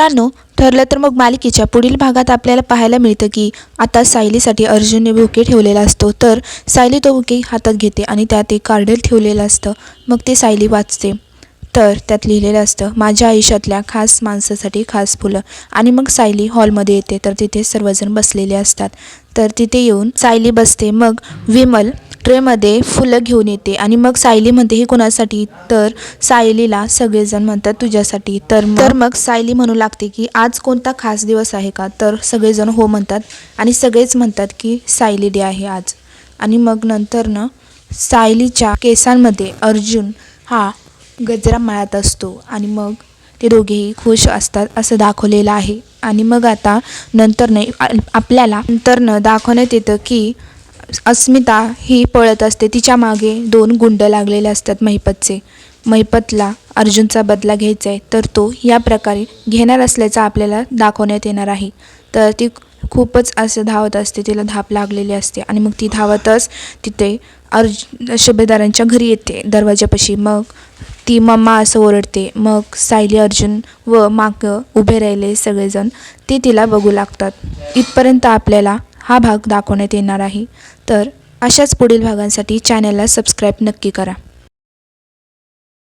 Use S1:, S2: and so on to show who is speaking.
S1: मित्रांनो ठरलं तर मग मालिकेच्या पुढील भागात आपल्याला पाहायला मिळतं की आता सायलीसाठी अर्जुनने बुके ठेवलेला असतो. तर सायली तो बुके हातात घेते आणि त्यात एक कार्ड ठेवलेलं असतं. मग ते सायली वाचते. तर त्यात लिहिलेलं असतं माझ्या आयुष्यातल्या खास माणसासाठी खास फुलं. आणि मग सायली हॉलमध्ये येते. तर तिथे सर्वजण बसलेले असतात. तर तिथे येऊन सायली बसते. मग विमल ट्रेमध्ये फुलं घेऊन येते आणि मग सायली म्हणते हे कोणासाठी तर सायलीला सगळेजण म्हणतात तुझ्यासाठी. तर तर मग सायली म्हणू लागते की आज कोणता खास दिवस आहे का? तर सगळेजण हो म्हणतात आणि सगळेच म्हणतात की सायली डे आहे आज. आणि मग नंतर सायलीच्या केसांमध्ये अर्जुन हा गजरा माळत असतो आणि मग ते दोघेही खुश असतात असं दाखवलेलं आहे. आणि मग आता नंतरनं आपल्याला नंतरनं दाखवण्यात येतं की अस्मिता ही पळत असते. तिच्यामागे दोन गुंड लागलेले असतात महिपतचे. महिपतला अर्जुनचा बदला घ्यायचा आहे तर तो या प्रकारे घेणार असल्याचा आपल्याला दाखवण्यात येणार आहे. तर ती खूपच असं धावत असते तिला धाप लागलेली असते आणि मग ती धावतच तिथे अर्ज सुभेदारांच्या घरी येते दरवाजापाशी मग ती मम्मा असं ओरडते. मग सायली अर्जुन व माग उभे राहिले सगळेजण. ते तिला बघू लागतात. इथपर्यंत आपल्याला हा भाग दाखवण्यात येणार आहे. तर अशाच पुढील भागांसाठी चॅनलला सबस्क्राईब नक्की करा.